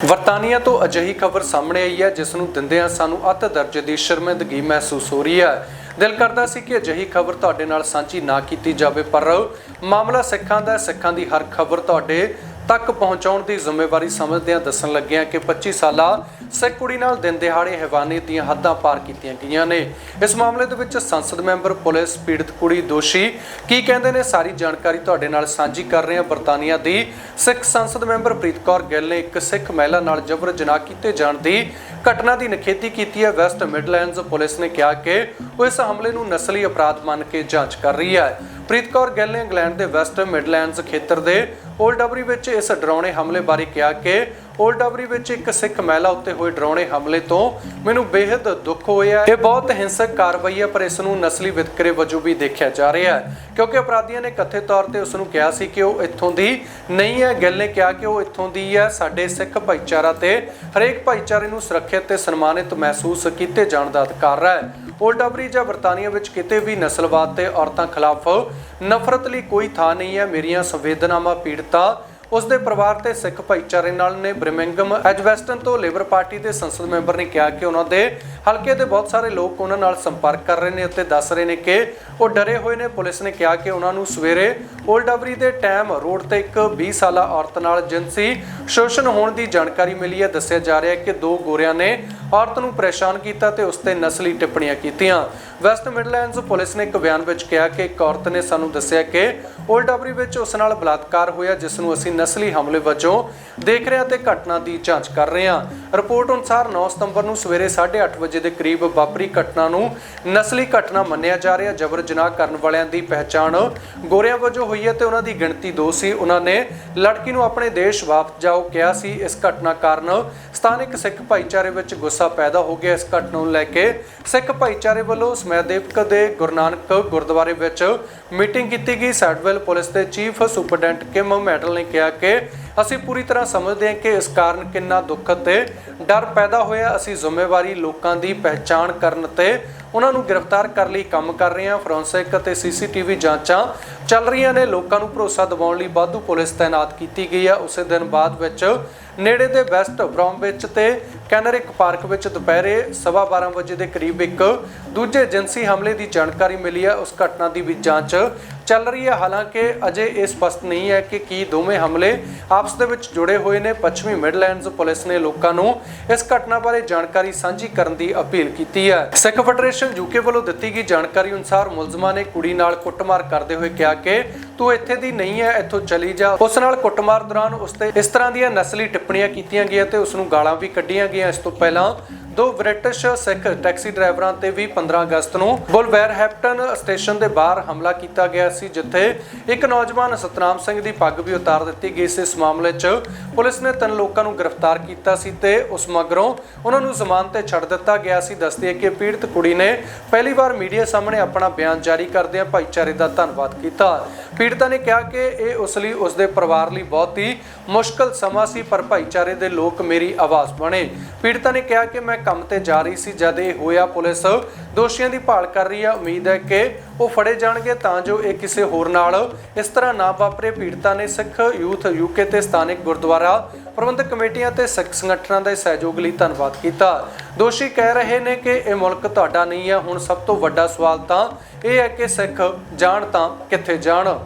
ਵਰਤਾਨੀਆ ਤੋਂ ਅਜਿਹੀ ਖਬਰ ਸਾਹਮਣੇ ਆਈ ਹੈ, ਜਿਸ ਨੂੰ ਦਿੰਦਿਆਂ ਸਾਨੂੰ ਅਤ ਦਰਜੇ ਦੀ ਸ਼ਰਮਿੰਦਗੀ ਮਹਿਸੂਸ ਹੋ ਰਹੀ ਹੈ। ਦਿਲ ਕਰਦਾ ਸੀ ਕਿ ਅਜਿਹੀ ਖਬਰ ਤੁਹਾਡੇ ਨਾਲ ਸਾਂਝੀ ਨਾ ਕੀਤੀ ਜਾਵੇ, ਪਰ ਮਾਮਲਾ ਸਿੱਖਾਂ ਦਾ ਸਿੱਖਾਂ ਦੀ ਹਰ ਖਬਰ ਤੁਹਾਡੇ ਤੱਕ ਪਹੁੰਚਾਉਣ ਦੀ ਜ਼ਿੰਮੇਵਾਰੀ ਸਮਝਦਿਆਂ ਦੱਸਣ ਲੱਗਿਆ ਕਿ 25 ਸਾਲਾ ਸਿੱਖ ਕੁੜੀ ਨਾਲ ਦਿਨ ਦਿਹਾੜੇ ਹੈਵਾਨੀ ਦੀਆਂ ਹੱਦਾਂ ਪਾਰ ਕੀਤੀਆਂ ਗਈਆਂ ਨੇ। ਇਸ ਮਾਮਲੇ ਦੇ ਵਿੱਚ ਸੰਸਦ ਮੈਂਬਰ, ਪੁਲਿਸ, ਪੀੜਤ ਕੁੜੀ, ਦੋਸ਼ੀ ਕੀ ਕਹਿੰਦੇ ਨੇ ਸਾਰੀ ਜਾਣਕਾਰੀ ਤੁਹਾਡੇ ਨਾਲ ਸਾਂਝੀ ਕਰ ਰਹੇ ਹਾਂ ਬਰਤਾਨੀਆ ਦੀ। ਸਿੱਖ ਸੰਸਦ ਮੈਂਬਰ ਪ੍ਰੀਤ ਕੌਰ ਗਿੱਲ ਨੇ ਇੱਕ ਸਿੱਖ ਮਹਿਲਾ ਨਾਲ ਜਬਰ ਜਨਾਹ ਕੀਤੇ ਜਾਣ ਦੀ ਘਟਨਾ ਦੀ ਨਿਖੇਧੀ ਕੀਤੀ ਹੈ। ਵੈਸਟ ਮਿਡਲੈਂਡਸ ਪੁਲਿਸ ਨੇ ਕਿਹਾ ਕਿ ਉਹ ਇਸ ਹਮਲੇ ਨੂੰ ਨਸਲੀ ਅਪਰਾਧ ਮੰਨ ਕੇ ਜਾਂਚ ਕਰ ਰਹੀ ਹੈ। ਪ੍ਰੀਤ ਕੌਰ ਗਿੱਲ ਨੇ ਇੰਗਲੈਂਡ ਦੇ ਵੈਸਟ ਮਿਡਲੈਂਡਸ ਖੇਤਰ ਦੇ ਓਲਡਬਰੀ ਵਿੱਚ ਇਸ ਡਰਾਉਣੇ ਹਮਲੇ ਬਾਰੇ ਕਿਹਾ ਕਿ ਓਲਡਬਰੀ ਵਿੱਚ ਇੱਕ ਸਿੱਖ ਮਹਿਲਾ ਉੱਤੇ ਹੋਏ ਡਰਾਉਣੇ ਹਮਲੇ ਤੋਂ ਮੈਨੂੰ ਬੇहद ਦੁੱਖ ਹੋਇਆ ਇਹ ਬਹੁਤ ਹਿੰਸਕ ਕਾਰਵਾਈ ਹੈ, ਪਰ ਇਸ ਨੂੰ ਨਸਲੀ ਵਿਤਕਰੇ ਵਜੋਂ ਵੀ ਦੇਖਿਆ ਜਾ ਰਿਹਾ ਹੈ। ਕਿਉਂਕਿ ਅਪਰਾਧੀਆਂ ਨੇ ਕਥਿਤ ਤੌਰ ਤੇ ਉਸ ਨੂੰ ਕਿਹਾ ਸੀ ਕਿ ਉਹ ਇੱਥੋਂ ਦੀ ਨਹੀਂ ਹੈ। ਗਿੱਲ ਨੇ ਕਿਹਾ ਕਿ ਉਹ ਇੱਥੋਂ ਦੀ ਹੈ। ਸਾਡੇ ਸਿੱਖ ਭਾਈਚਾਰਾ ਤੇ ਹਰੇਕ ਭਾਈਚਾਰੇ ਨੂੰ ਸੁਰੱਖਿਅਤ ਤੇ ਸਨਮਾਨਿਤ ਮਹਿਸੂਸ ਕੀਤੇ ਜਾਣ ਦਾ ਅਧਿਕਾਰ ਹੈ। ਓਲਡਬਰੀ ਜਾਂ ਬਰਤਾਨੀਆ ਵਿੱਚ ਕਿਤੇ ਵੀ ਨਸਲਵਾਦ ਤੇ ਔਰਤਾਂ ਖਿਲਾਫ ਨਫ਼ਰਤ ਲਈ ਕੋਈ ਥਾਂ ਨਹੀਂ ਹੈ। ਮੇਰੀਆਂ ਸੰਵੇਦਨਾਵਾਂ, ਪੀੜਤਾਂ ਉਸ ਦੇ ਪਰਿਵਾਰ ਤੇ ਸਿੱਖ ਭਾਈਚਾਰੇ ਨਾਲ ਨੇ ਬ੍ਰਿਮਿੰਗਮ ਐਜਵੈਸਟਨ ਤੋਂ ਲੇਬਰ ਪਾਰਟੀ ਦੇ ਸੰਸਦ ਮੈਂਬਰ ਨੇ ਕਿਹਾ ਕਿ ਉਹਨਾਂ ਦੇ ਹਲਕੇ ਦੇ ਬਹੁਤ ਸਾਰੇ ਲੋਕ ਉਹਨਾਂ ਨਾਲ ਸੰਪਰਕ ਕਰ ਰਹੇ ਨੇ ਅਤੇ ਦੱਸ ਰਹੇ ਨੇ ਕਿ ਉਹ ਡਰੇ ਹੋਏ ਨੇ। ਪੁਲਿਸ ਨੇ ਕਿਹਾ ਕਿ ਉਹਨਾਂ ਨੂੰ ਸਵੇਰੇ ਓਲਡਬਰੀ ਦੇ ਟਾਈਮ ਰੋਡ ਤੇ ਇੱਕ 20 ਸਾਲਾ ਔਰਤ ਨਾਲ ਜਿਨਸੀ ਸ਼ੋਸ਼ਣ ਹੋਣ ਦੀ ਜਾਣਕਾਰੀ ਮਿਲੀ ਹੈ। ਦੱਸਿਆ ਜਾ ਰਿਹਾ ਹੈ ਕਿ ਦੋ ਗੋਰਿਆਂ ਨੇ ਔਰਤ ਨੂੰ ਪਰੇਸ਼ਾਨ ਕੀਤਾ ਤੇ ਉਸ ਤੇ ਨਸਲੀ ਟਿੱਪਣੀਆਂ ਕੀਤੀਆਂ। ਵੈਸਟ ਮਿਡਲੈਂਡਸ ਪੁਲਿਸ ਨੇ ਇੱਕ ਬਿਆਨ ਵਿੱਚ ਕਿਹਾ ਕਿ ਇੱਕ ਔਰਤ ਨੇ ਸਾਨੂੰ ਦੱਸਿਆ ਕਿ ਓਲਡਬਰੀ ਵਿੱਚ ਉਸ ਨਾਲ ਬਲਾਤਕਾਰ ਹੋਇਆ, ਜਿਸ ਨੂੰ ਅਸੀਂ ਨਸਲੀ ਹਮਲੇ ਵਜੋਂ ਦੇਖ ਰਿਹਾ ਤੇ ਘਟਨਾ ਦੀ ਜਾਂਚ ਕਰ ਰਿਹਾ ਰਿਪੋਰਟ ਅਨੁਸਾਰ 9 ਸਤੰਬਰ ਨੂੰ ਸਵੇਰੇ 8:30 ਵਜੇ ਦੇ ਕਰੀਬ ਵਾਪਰੀ ਘਟਨਾ ਨੂੰ ਨਸਲੀ ਘਟਨਾ ਮੰਨਿਆ ਜਾ ਰਿਹਾ। ਜਬਰ ਜਨਾਹ ਕਰਨ ਵਾਲਿਆਂ ਦੀ ਪਹਿਚਾਣ ਗੋਰਿਆਂ ਵਜੋਂ ਹੋਈ ਹੈ ਤੇ ਉਹਨਾਂ ਦੀ ਗਿਣਤੀ ਦੋ ਸੀ। ਉਹਨਾਂ ਨੇ ਲੜਕੀ ਨੂੰ ਆਪਣੇ ਦੇਸ਼ ਵਾਪਸ ਜਾਓ ਕਿਹਾ ਸੀ। ਇਸ ਘਟਨਾ ਕਾਰਨ ਸਥਾਨਕ ਸਿੱਖ ਭਾਈਚਾਰੇ ਵਿੱਚ ਗੁੱਸਾ ਪੈਦਾ ਹੋ ਗਿਆ। ਇਸ ਘਟਨਾ ਨੂੰ ਲੈ ਕੇ ਸਿੱਖ ਭਾਈਚਾਰੇ ਵੱਲੋਂ ਸਮੈਦੇਵਕ ਦੇ ਗੁਰੂ ਨਾਨਕ ਗੁਰਦੁਆਰੇ ਵਿੱਚ ਮੀਟਿੰਗ ਕੀਤੀ ਗਈ। ਸੈਡਵੈਲ ਪੁਲਿਸ ਦੇ ਚੀਫ ਸੁਪਰਡੈਂਟ ਕਿਮ ਮੈਟਲ ਨੇ ਕਿਹਾ ਕਿ ਅਸੀਂ ਪੂਰੀ ਤਰ੍ਹਾਂ ਸਮਝਦੇ ਹਾਂ ਕਿ ਇਸ ਕਾਰਨ ਕਿੰਨਾ ਦੁੱਖ ਤੇ ਡਰ ਪੈਦਾ ਹੋਇਆ। ਅਸੀਂ ਜ਼ਿੰਮੇਵਾਰੀ ਲੋਕਾਂ ਦੀ ਪਹਿਚਾਣ ਕਰਨ ਤੇ ਉਹਨਾਂ ਨੂੰ ਗ੍ਰਿਫਤਾਰ ਕਰਨ ਲਈ ਕੰਮ ਕਰ ਰਹੇ ਹਾਂ। ਫੋਰੈਂਸਿਕ ਅਤੇ ਸੀਸੀਟੀਵੀ ਜਾਂਚਾਂ ਚੱਲ ਰਹੀਆਂ ਨੇ। ਲੋਕਾਂ ਨੂੰ ਭਰੋਸਾ ਦਿਵਾਉਣ ਲਈ ਵਾਧੂ ਪੁਲਿਸ ਤਾਇਨਾਤ ਕੀਤੀ ਗਈ ਹੈ। ਉਸੇ ਦਿਨ ਬਾਅਦ ਵਿੱਚ ਨੇੜੇ ਦੇ ਵੈਸਟ ਬ੍ਰੌਮਵਿਚ ਤੇ ਕੈਨਰਿਕ ਪਾਰਕ ਵਿੱਚ ਦੁਪਹਿਰੇ 12:30 ਵਜੇ ਦੇ ਕਰੀਬ ਇੱਕ ਦੂਜੇ ਜਿੰਸੀ ਹਮਲੇ ਦੀ ਜਾਣਕਾਰੀ ਮਿਲੀ ਹੈ। ਉਸ ਘਟਨਾ ਦੀ ਵੀ ਜਾਂਚ ਚੱਲ ਰਹੀ ਹੈ। ਹਾਲਾਂਕਿ ਅਜੇ ਇਹ ਸਪਸ਼ਟ ਨਹੀਂ ਹੈ ਕਿ ਕੀ ਦੋਵੇਂ ਹਮਲੇ ਆਪਸ ਦੇ ਵਿੱਚ ਜੁੜੇ ਹੋਏ ਨੇ। ਪੱਛਮੀ ਮਿਡਲੈਂਡਸ ਪੁਲਿਸ ਨੇ ਲੋਕਾਂ ਨੂੰ ਇਸ ਘਟਨਾ ਬਾਰੇ ਜਾਣਕਾਰੀ ਸਾਂਝੀ ਕਰਨ ਦੀ ਅਪੀਲ ਕੀਤੀ ਹੈ। ਸਿੱਖ ਫੈਡਰੇਸ਼ਨ ਯੂਕੇ ਵੱਲੋਂ ਦਿੱਤੀ ਗਈ ਜਾਣਕਾਰੀ ਅਨੁਸਾਰ ਮੁਲਜ਼ਮਾਂ ਨੇ ਕੁੜੀ ਨਾਲ ਕੁੱਟਮਾਰ ਕਰਦੇ ਹੋਏ ਕਿਹਾ ਕਿ ਤੂੰ ਇੱਥੇ ਦੀ ਨਹੀਂ ਹੈ ਇੱਥੋਂ ਚਲੀ ਜਾ। ਉਸ ਨਾਲ ਕੁੱਟਮਾਰ ਦੌਰਾਨ ਉਸ ਤੇ ਇਸ ਤਰ੍ਹਾਂ ਦੀਆਂ ਨਸਲੀ ਟਿੱਪਣੀਆਂ ਕੀਤੀਆਂ ਗਈਆਂ ਤੇ ਉਸ ਨੂੰ ਗਾਲਾਂ ਵੀ ਕੱਢੀਆਂ ਗਈਆਂ। ਇਸ ਤੋਂ ਪਹਿਲਾਂ ਦੋ ਬ੍ਰਿਟਿਸ਼ ਸਿੱਖ ਟੈਕਸੀ ਡਰਾਈਵਰਾਂ ਤੇ ਵੀ 15 ਅਗਸਤ ਨੂੰ ਬੁਲਵੈਰਹੈਪਟਨ ਸਟੇਸ਼ਨ ਦੇ ਬਾਹਰ ਹਮਲਾ ਕੀਤਾ ਗਿਆ ਸੀ, ਜਿੱਥੇ ਇੱਕ ਨੌਜਵਾਨ ਸਤਨਾਮ ਸਿੰਘ ਦੀ ਪੱਗ ਵੀ ਉਤਾਰ ਦਿੱਤੀ ਗਈ ਸੀ। ਇਸ ਮਾਮਲੇ 'ਚ ਪੁਲਿਸ ਨੇ ਤਿੰਨ ਲੋਕਾਂ ਨੂੰ ਗ੍ਰਿਫਤਾਰ ਕੀਤਾ ਸੀ ਤੇ ਉਸ ਮਗਰੋਂ ਉਹਨਾਂ ਨੂੰ ਜ਼ਮਾਨਤ ਤੇ ਛੱਡ ਦਿੱਤਾ ਗਿਆ ਸੀ। ਦੱਸਦੀ ਹੈ ਕਿ ਪੀੜਤ ਕੁੜੀ ਨੇ ਪਹਿਲੀ ਵਾਰ ਮੀਡੀਆ ਸਾਹਮਣੇ ਆਪਣਾ ਬਿਆਨ ਜਾਰੀ ਕਰਦਿਆਂ ਭਾਈਚਾਰੇ ਦਾ ਧੰਨਵਾਦ ਕੀਤਾ। ਪੀੜਤਾ ਨੇ ਕਿਹਾ ਕਿ ਇਹ ਉਸ ਲਈ, ਉਸ ਦੇ ਪਰਿਵਾਰ ਲਈ ਬਹੁਤ ਹੀ ਮੁਸ਼ਕਲ ਸਮਾਂ ਸੀ, ਪਰ ਭਾਈਚਾਰੇ ਦੇ ਲੋਕ ਮੇਰੀ ਆਵਾਜ਼ ਬਣੇ। ਪੀੜਤਾ ਨੇ ਕਿਹਾ ਕਿ ਮੈਂ ਕੰਮ ਤੇ ਜਾ ਰਹੀ ਸੀ ਜਦ ਇਹ ਹੋਇਆ, ਪੁਲਿਸ ਦੋਸ਼ੀਆਂ ਦੀ ਭਾਲ ਕਰ ਰਹੀ ਹੈ ਉਮੀਦ ਹੈ ਕਿ ਉਹ ਫੜੇ ਜਾਣਗੇ ਤਾਂ ਜੋ ਇਹ ਕਿਸੇ ਹੋਰ ਨਾਲ ਇਸ ਤਰ੍ਹਾਂ ਨਾ ਵਾਪਰੇ। ਪੀੜਤਾ ਨੇ ਸਿੱਖ ਯੂਥ ਯੂਕੇ ਤੇ ਸਥਾਨਕ ਗੁਰਦੁਆਰਾ ਪ੍ਰਬੰਧਕ ਕਮੇਟੀਆਂ ਤੇ ਸਿੱਖ ਸੰਗਠਨਾਂ ਦੇ ਸਹਿਯੋਗ ਲਈ ਧੰਨਵਾਦ ਕੀਤਾ। ਦੋਸ਼ੀ ਕਹਿ ਰਹੇ ਨੇ ਕਿ ਇਹ ਮੁਲਕ ਤੁਹਾਡਾ ਨਹੀਂ ਹੈ ਹੁਣ ਸਭ ਤੋਂ ਵੱਡਾ ਸਵਾਲ ਤਾਂ ਇਹ ਹੈ ਕਿ ਸਿੱਖ ਜਾਣ ਤਾਂ ਕਿੱਥੇ ਜਾਣ?